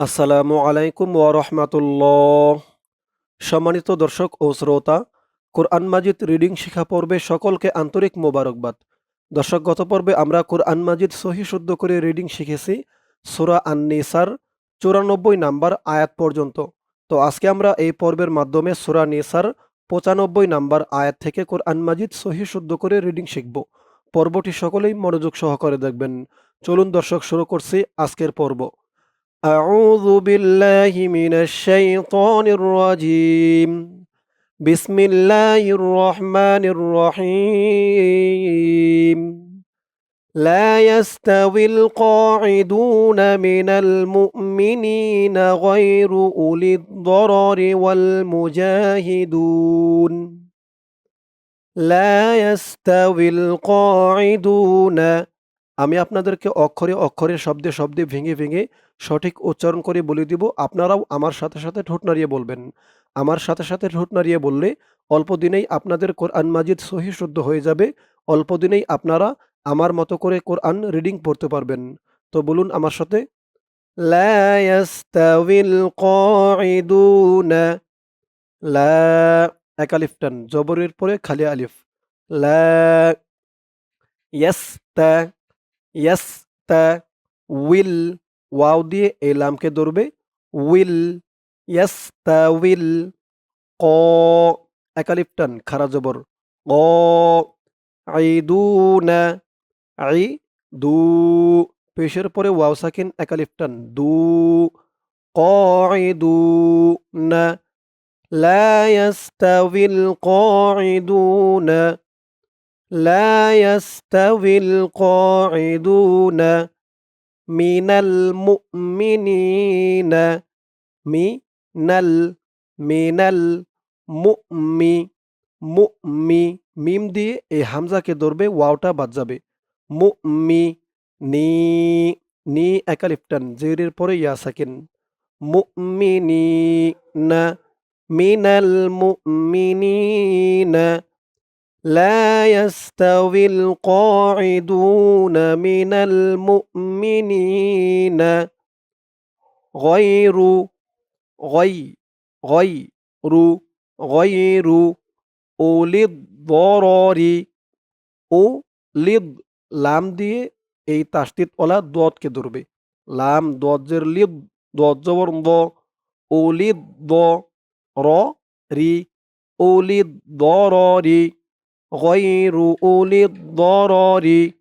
আসসালামু আলাইকুম ওয়া রাহমাতুল্লাহ। সম্মানিত দর্শক ও শ্রোতা, কোরআন মাজিদ রিডিং শিখা পর্বে সকলকে আন্তরিক মোবারকবাদ। দর্শক গত পর্বে আমরা কোরআন মাজিদ সহি শুদ্ধ করে রিডিং শিখেছি সুরা আন-নিসার 94 নাম্বার আয়াত পর্যন্ত। তো আজকে আমরা এই পর্বের মাধ্যমে সূরা নিসার 95 নাম্বার আয়াত থেকে কোরআন মাজিদ সহি শুদ্ধ করে রিডিং শিখব। পর্বটি সকলেই মনোযোগ সহকারে দেখবেন। চলুন দর্শক শুরু করছি আজকের পর্ব। أعوذ بالله من الشيطان الرجيم. بسم الله الرحمن الرحيم. لا يستوي القاعدون من المؤمنين غير أولي الضرر والمجاهدون. لا يستوي القاعدون আমি আপনাদেরকে অক্ষরে অক্ষরে, শব্দে শব্দে, ভেঙে ভেঙে সঠিক উচ্চারণ করে বলে দিব। আপনারাও আমার সাথে সাথে ঠোঁট নাড়িয়ে বলবেন। আমার সাথে সাথে ঠোঁট নাড়িয়ে বললে অল্প দিনেই আপনাদের কোরআন মাজিদ সহি শুদ্ধ হয়ে যাবে। অল্প দিনেই আপনারা আমার মতো করে কোরআন রিডিং পড়তে পারবেন। তো বলুন আমার সাথে। এক আলিফ টান, জবরের পরে খালি আলিফ। লা ইয়াস্তা উইল ওয়াও দিয়ে এই লামকে ধরবে উইল ইয়াস্তাউিল ক একালিফ টান খারা জবর ক আইদুনা আই দু পেশের পরে ওয়াও সাকিন একালিফ টান দু قاعدون لا يستوي القاعدون لا يستوي القاعدون من المؤمنين من ال من المؤمي মুমি মিম দিয়ে এই হামজাকে ধরবে ওয়াওটা বাদ যাবে মুমি নি নি একালিফটান জেরের পরে ইয়া সাকিন মুমিনিনা মিনাল মুমিনিনা لا يستوي القاعدون من المؤمنين غير غي غير غير أولي الضرر أولي লাম দিয়ে এই তাসদিদ ওলা দোয়াতকে ধরবে লাম দোয়াত জের লিদ দোয়াত জবর দ ওলি দ র রি ওলি দরি غير أولي الضرر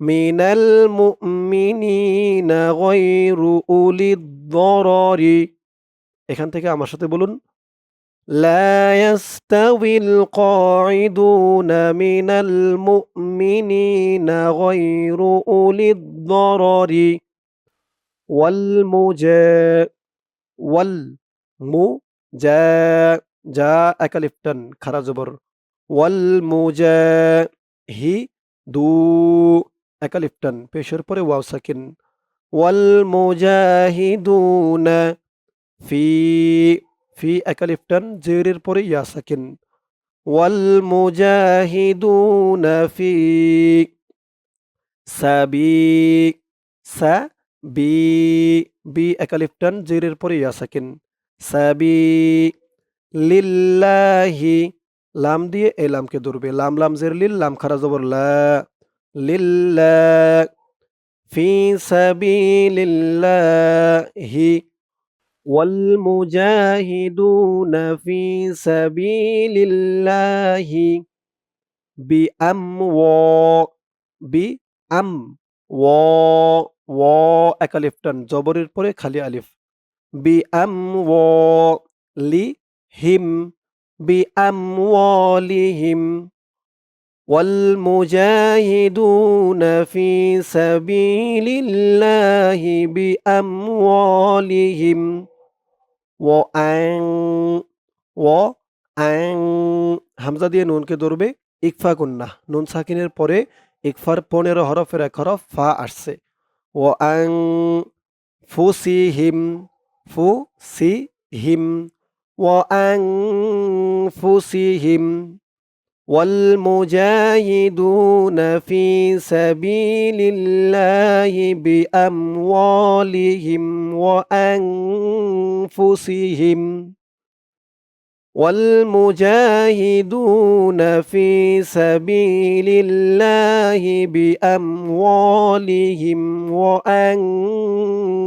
من المؤمنين غير أولي الضرر এখান থেকে আমার সাথে বলুন لا يستوي القاعدون من المؤمنين غير أولي الضرر والمجا والمجا جا أكلفتن خرا زبر ওয়ালমুজাহি-দু একালিফ টান পেশের পরে ওয়াও সাকিন। ওয়ালমুজাহিদুনা ফি ফি একালিফ টান জেরের পরে ইয়া সাকিন। ওয়ালমুজাহিদুনা ফি, সাবি সা বি বি একালিফ টান জেরের পরে ইয়া সাকিন। সাবি, লিল্লাহি লাম দিয়ে এই লামকে ধরবে লাম লাম জের লিল লাম খারা জবর লা লিল্লা ফি সাবিলিল্লাহি والمجاهدون في سبيل الله بأموا بأم و و এক আলিফ টান জবরের পরে খালি আলিফ বিআম লি হিম بأموالهم والمجاهدون في سبيل الله بأموالهم وأن وأن হামজা দিয়ে নুনকে ধরবে ইকফা গুন্না নুন সাকিনের পরে ইকফার পনেরো হরফের এক হরফ ফা আসছে ও আং ফুসিহিম ফুসিহিম وأنفسهم والمجاهدون في سبيل الله بأموالهم وأنفسهم والمجاهدون في سبيل الله بأموالهم وأنفسهم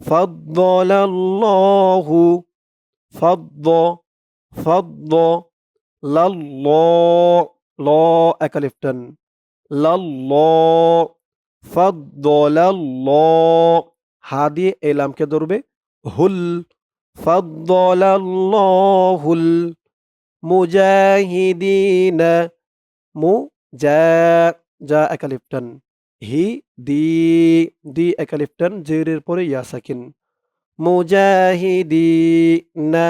فضل الله فضل فضل لله لا أكلفتن لله فضل الله হা দিয়ে এই লামকে ধরবে হুল فضل الله المجاهدين মুজা যা একালিফটান হি দি দি একালিফটান জেরের পরে ইয়া সাকিন মুজাহিদিনা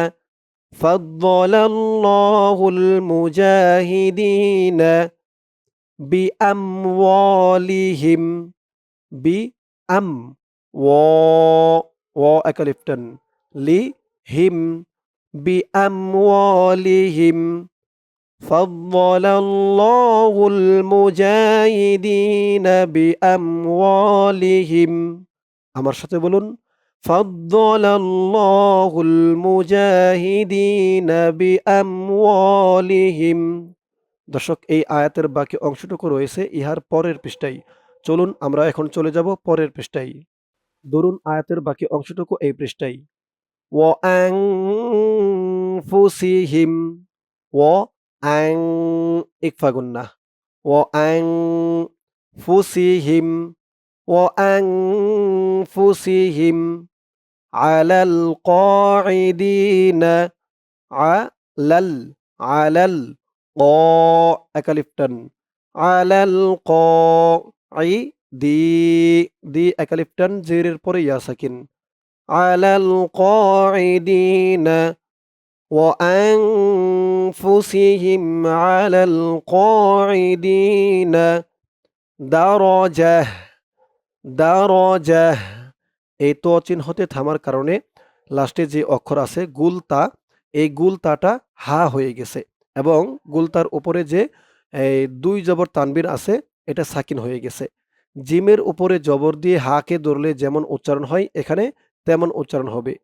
فضل الله المجاهدين بأموالهم بأم و و أكلفتن لهم بأموالهم فضل الله المجاهدين بأموالهم আমার সাথে বলুন فضل الله المجاهدين بأموالهم দর্শক এই আয়াতের বাকি অংশটুকু রয়েছে ইহার পরের পৃষ্ঠায় চলুন আমরা এখন চলে যাব পরের পৃষ্ঠায় ধরুন আয়াতের বাকি অংশটুকু এই পৃষ্ঠায় وأنفسهم وأن إكفا قلنا وأنفسهم وأنفسهم على القاعدين على ال على القا أكلفتن على القاعدين দি একালিফটান জেরের পরে ইয়া সাকিন আলাল القاعدين وأنفسهم على القاعدين درجة درجة এই তো চিহ্নতে থামার কারণে লাস্টে যে অক্ষর আছে গুলতা এই গুলতাটা হা হয়ে গেছে এবং গুলতার উপরে যে এই দুই জবর তানবির আছে এটা সাকিন হয়ে গেছে জিমের উপরে জবর দিয়ে হাকে ধরলে যেমন উচ্চারণ হয় এখানে তেমন উচ্চারণ হবে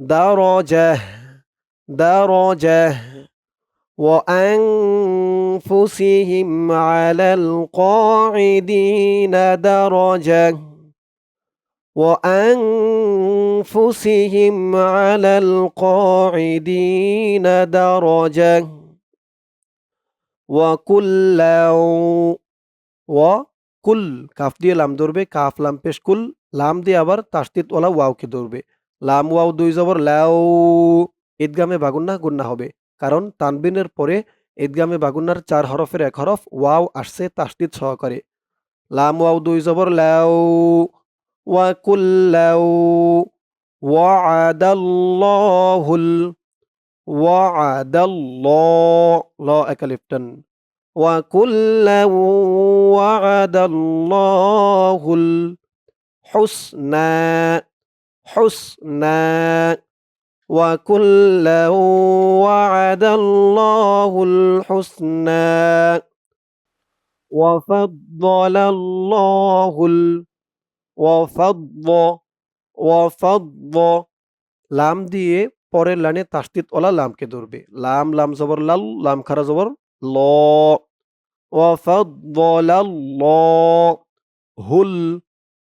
দারজাহ দারজাহ وأنفسهم على القاعدين درجة وأنفسهم على القاعدين درجة وكلا و কুল কাফ দিয়ে লাম ধরবে কাফ লাম পেশ কুল লাম দিয়ে আবার তাস্তিত ওলা ওয়াওকে ধরবে লাম ওয়াও দুই জবর লাউ ঈদগামে বাগুন্না গুন্না হবে কারণ তানবিনের পরে ঈদগামে বাগুন্নার চার হরফের এক হরফ ওয়াও আসছে তাস্তিত সহকারে লাম ওয়াও দুই জবর লাউ ওয়া কুল্লাউ ওয়াদাল্লাহুল ওয়াদাল্লাহ ল একালিফটান وكلا وعد الله الحسنى حسنى وكلا وعد الله الحسنى وفضل الله ال وفضل وفضل লাম দিয়ে পরের লাইনে তাসদিদ ওলা লামকে ধরবে লাম লাম জবর লাল লাম খারা জবর ল وفضل الله هل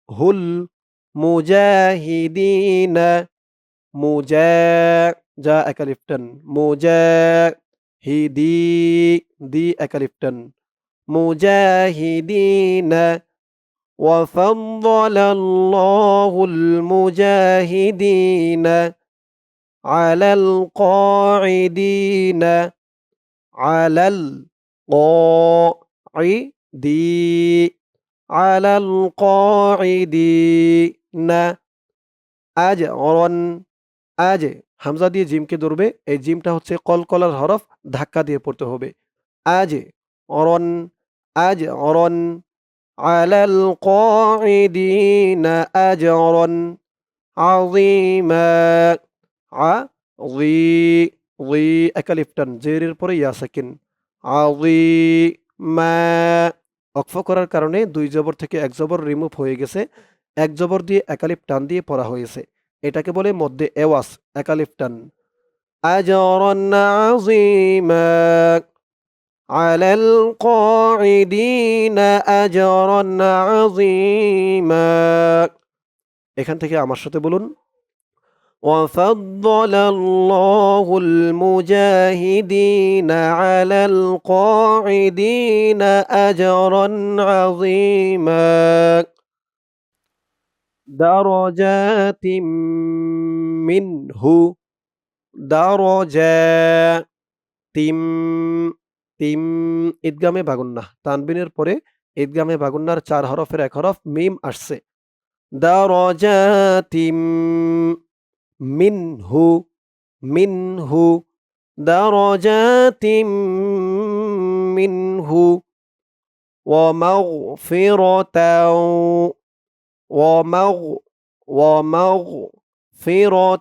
هل مجاهدين موجا جا كليفتن موجا هي دي دي أكليفتن مجاهدين وفضل الله المجاهدين على القاعدين على القاعدي على القاعدين. أجرا আয়াজে হামজা দিয়ে জিমকে ধরবে, এই জিমটা হচ্ছে কলকলার হরফ, ধাক্কা দিয়ে পড়তে হবে। আয়াজে অরন আজ অরন, আলাল কদিনা আজ অরন আ পরে মা অক্ফ করার কারণে দুই জবর থেকে এক জবর রিমুভ হয়ে গেছে, এক জবর দিয়ে একালিপ টান দিয়ে পড়া হয়েছে। এটাকে বলে মধ্যে এওয়াস একালিফ টান আজরান আযীমা على القاعدين أجرا عظيما এখান থেকে আমার সাথে বলুন وفضل الله المجاهدين على القاعدين أجرا عظيما درجات منه درجات তিম ঈদগামে বাগুন্না তানবিনের পরে ঈদগামে বাগুন্নার চার হরফের এক হরফ মিম আসছে দারজাতিম মিনহু মিনহু দারজাতিম মিনহু ومغفرة ومغ ومغفرة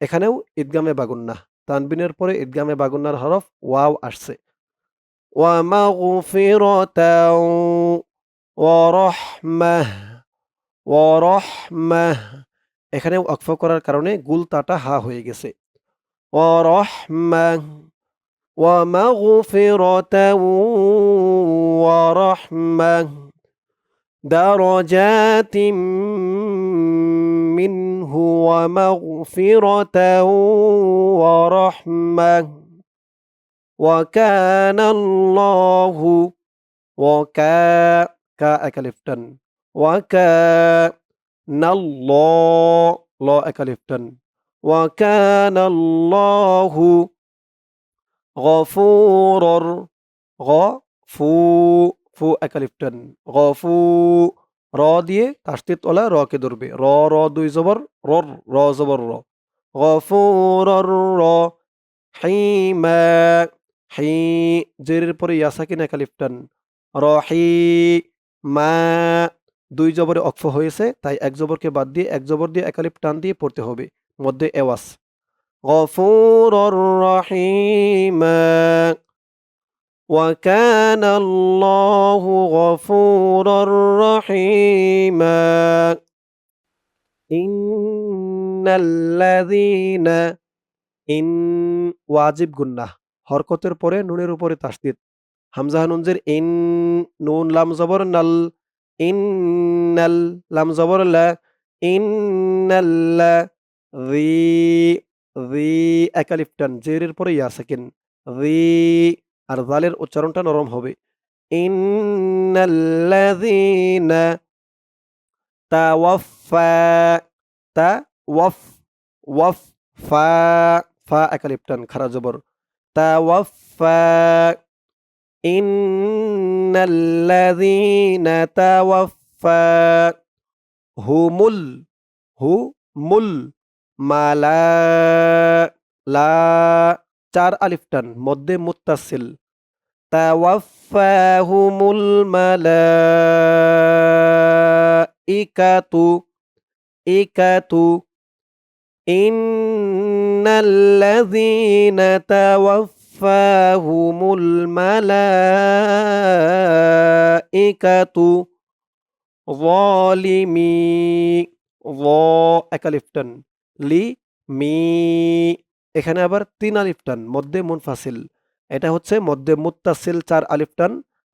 এখানেও ঈদগামে বাগুন্না তানবিনের পরে ঈদগামে বাগুন্নার হরফ ওয়াও আসছে ওয়ামাগফিরাতাও ওয়ারহমাহ ওয়ারহমাহ এখানেও অক্ফ করার কারণে গুল তাটা হা হয়ে গেছে ওয়ারহমাহ ওয়ামাগফিরাতাও ওয়ারহমাহ درجات منه ومغفرة ورحمة. وكان الله وكا كا أكلفتن وكان الله لا أكلفتن وكان الله غفورا غفو ফু একালিফটান গফু র দিয়ে তাস্তিত ওলা র কে ধরবে? র র, দুই জবর, র র জবর, র। গফুর র হিমা হি জেরের পরে ইয়াসাকিন একালিফটান রহি মা দুই জবরে অক্ফ হয়েছে, তাই এক জবরকে বাদ দিয়ে এক জবর দিয়ে একালিফ টান দিয়ে পড়তে হবে, মধ্যে এওয়াস গফুর রহিমা وكان الله غفورا رحيما إن الذين ইন ওয়াজিব গুন্নাহ হরকতের পরে নুনের উপরে তাসদিদ হামজা নুনজের ইন নুন লাম জবর নাল ইন্নাল লাম জবর লা ইন্নাল্লা রি রি একালিফটান জেরের পরে ইয়া সাকিন রি আর জালের উচ্চারণটা নরম হবে। তা ওয়াফ ফা খারা জবর। তাওয়াফা ইন্নাল্লাযীনা তাওয়াফা হুমুল হু মুল মালা, লা চার আলিফটান মধ্যে মুত্তাসিল। তাওয়াফাহুমুল মালাইকাতু, ইকাতু। ইন্নাল্লাযীনা তাওয়াফাহুমুল মালাইকাতু। যালিমি, য একালিফটান লি, মি এখানে আবার তিন আলিফ টান, মধ্যে মুন ফাসিল। এটা হচ্ছে মধ্যে মুত্তাসিল চার আলিফ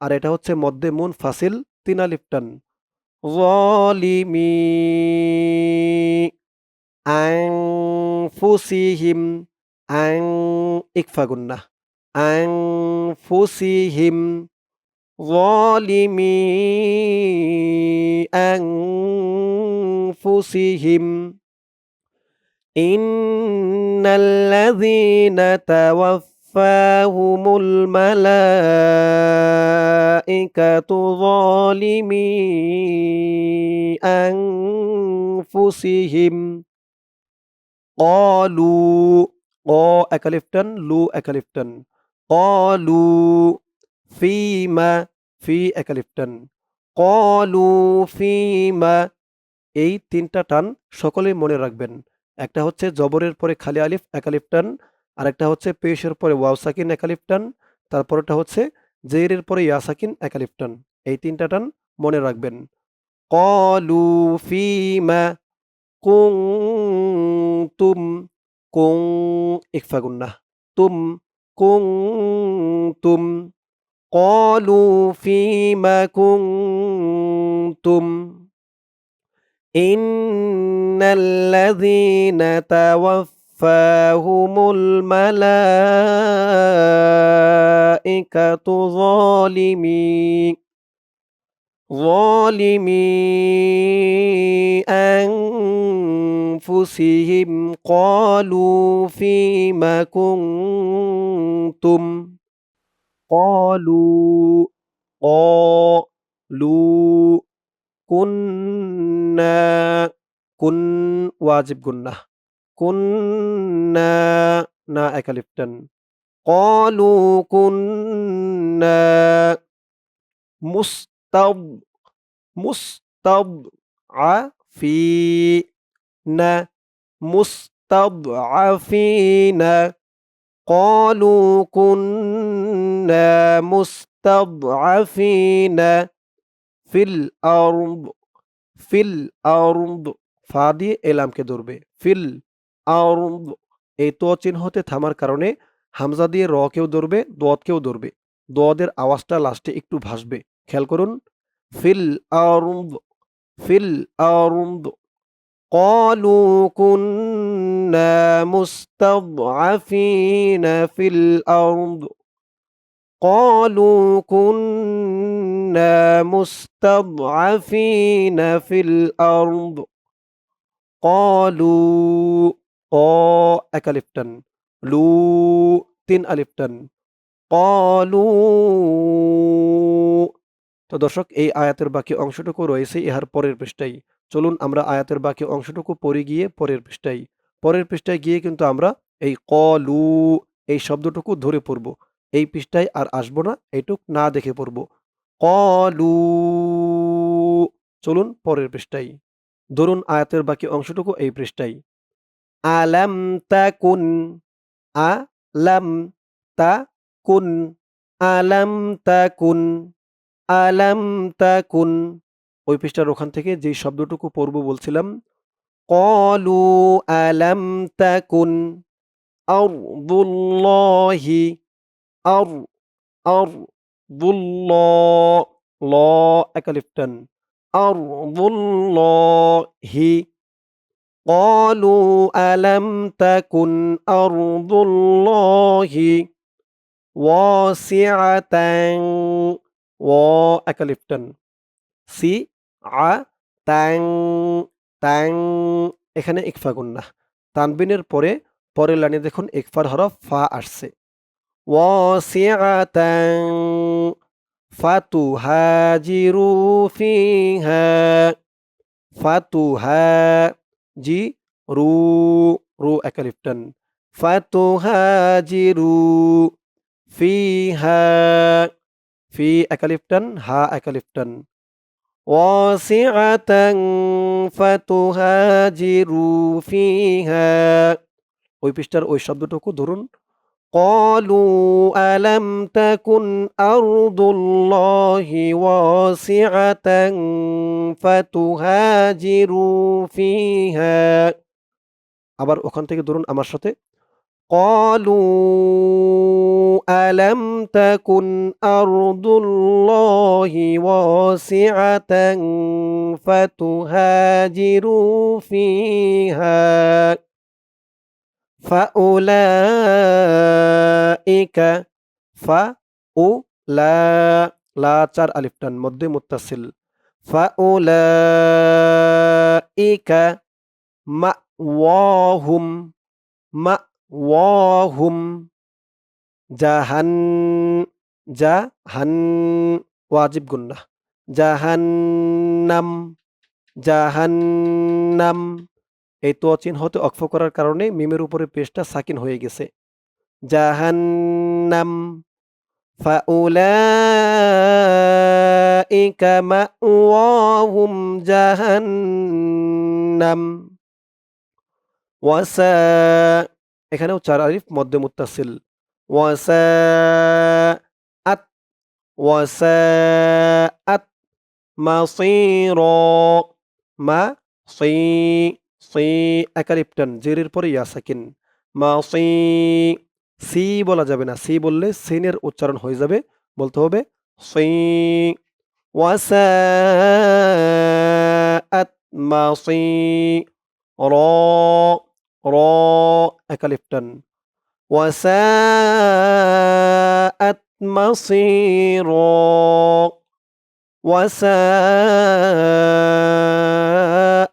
আর এটা হচ্ছে মধ্যে মুন ফাসিল তিন আলিফ টান। আং ইকফা গুন্না আং ফুসিহিম জলিমি আং ফুসিহিম إن الذين توفاهم الملائكة ظالمي أنفسهم قالوا قا أكلفتن لو أكلفتن قالوا فيما في أكلفتن قالوا فيما এই তিনটা টান সকলেই মনে রাখবেন একটা হচ্ছে জবরের পরে খালি আলিফ একালিফ টান, আরেকটা হচ্ছে পেশের পরে ওয়াওসাকিন সাকিন একালিফ টান, তারপরটা হচ্ছে জেরের পরে ইয়াসাকিন একালিফ টান। এই তিনটা টান মনে রাখবেন। কলু ফিমা কুং তুম কুং ইকফাগুন্না তুম কুং তুম কলু ফিমা কুং তুম إن الذين توفاهم الملائكة ظالمي ظالمي أنفسهم قالوا فيم كنتم قالوا قالوا كنا كنا كن واجب قلنا كنا نا أكلفتن. قالوا كنا مستض مستضعفين مستضعفين. قالوا كنا مستضعفين في الأرض. في الأرض ফা দিয়ে এলামকে ধরবে ফিল আরদ এই তো চিহ্নতে থামার কারণে হামজা দিয়ে র কেও ধরবে দোয়াতকেও ধরবে দোয়াদের আওয়াজটা লাস্টে একটু ভাসবে খেয়াল করুন ফিল আরদ ফিল আরদ قالوا كنا مستضعفين في الأرض قالوا كنا مستضعفين في الأرض قالوا ق একালিফ টান লু তিন আলিফ টান قالوا তো দর্শক এই আয়াতের বাকি অংশটুকু রয়েছে ইহার পরের পৃষ্ঠায় চলুন আমরা আয়াতের বাকি অংশটুকু পড়ে গিয়ে পরের পৃষ্ঠায় পরের পৃষ্ঠায় গিয়ে কিন্তু আমরা এই কলু এই শব্দটুকু ধরে পড়ব এই পৃষ্ঠায় আর আসবো না এইটুক না দেখে পড়ব কলু। চলুন পরের পৃষ্ঠায়। ধরুন আয়াতের বাকি অংশটুকু এই পৃষ্ঠায়। আলাম তাকুন আলাম তাকুন আলাম তাকুন আলাম তাকুন। ওই পৃষ্ঠার ওখান থেকে যে শব্দটুকু পড়ব বলছিলাম, কলু আলাম তাকুন, আরদুল্লাহি আর আরদুল্লাহ ল একালিফ টান আরদুল্লাহি قالوا ألم تكن أرض الله واسعة و একালিফ টান সি আ তাং তাং এখানে ইকফা গুন্নাহ তানবিনের পরে পরের লাইনে দেখুন ইকফার হরফ ফা আসছে ওয়াসিআতাং ফাতুহাজিরু ফিহা ফাতুহা জি রু রু একালিফ টান ফাতুহাজিরু ফিহা ফি একালিফ টান হা একালিফ টান واسعة فتهاجروا فيها ওই পৃষ্ঠার ওই শব্দটুকু ধরুন قالوا ألم تكن أرض الله واسعة فتهاجروا فيها আবার ওখান থেকে ধরুন আমার সাথে قالوا ألم تكن أرض الله واسعة فتهاجروا فيها ফাউলাইকা ফা ও লা লা চার আলিফটান, মধ্যে মুত্তাসিল। ফাউলাইকা মা ওয়াহুম মা ওয়াহুম জাহান জাহান, ওয়াজিব গুন্না জাহান্নাম জাহান্নাম। এই তো চিহ্ন হতে অক্ষ করার কারণে মিমের উপরে পেশটা সাকিন হয়ে গেছে। জাহান্নাম এখানেও চার আলিফ মধ্যে মুত্তাসিল। ওয়াসা আত ওয়াসা আত মা সি সি একালিফ টান জেরের পরে ইয়া সাকিন মাসি সি বলা যাবে না, সি বললে সিনের উচ্চারণ হয়ে যাবে, বলতে হবে সি। ওয়াসাআত মাসি র র একালিফ টান ওয়াসাআত মাসির ওয়াসাআত মাসির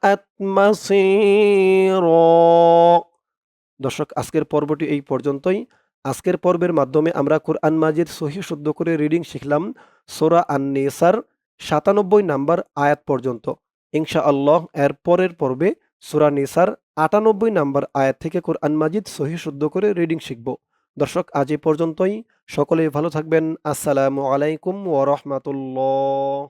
দর্শক, আজকের পর্বটি এই পর্যন্তই। আজকের পর্বের মাধ্যমে আমরা কোরআন মাজিদ সহি শুদ্ধ করে রিডিং শিখলাম সোরা আন নেসার সাতানব্বই নাম্বার আয়াত পর্যন্ত। ইনশা আল্লাহ এর পরের পর্বে সোরা নেসার, আটানব্বই নাম্বার আয়াত থেকে কোরআন মাজিদ সহি শুদ্ধ করে রিডিং শিখব। দর্শক, আজ এ পর্যন্তই। সকলেই ভালো থাকবেন। আসসালামু আলাইকুম ওয়া রাহমাতুল্লাহ।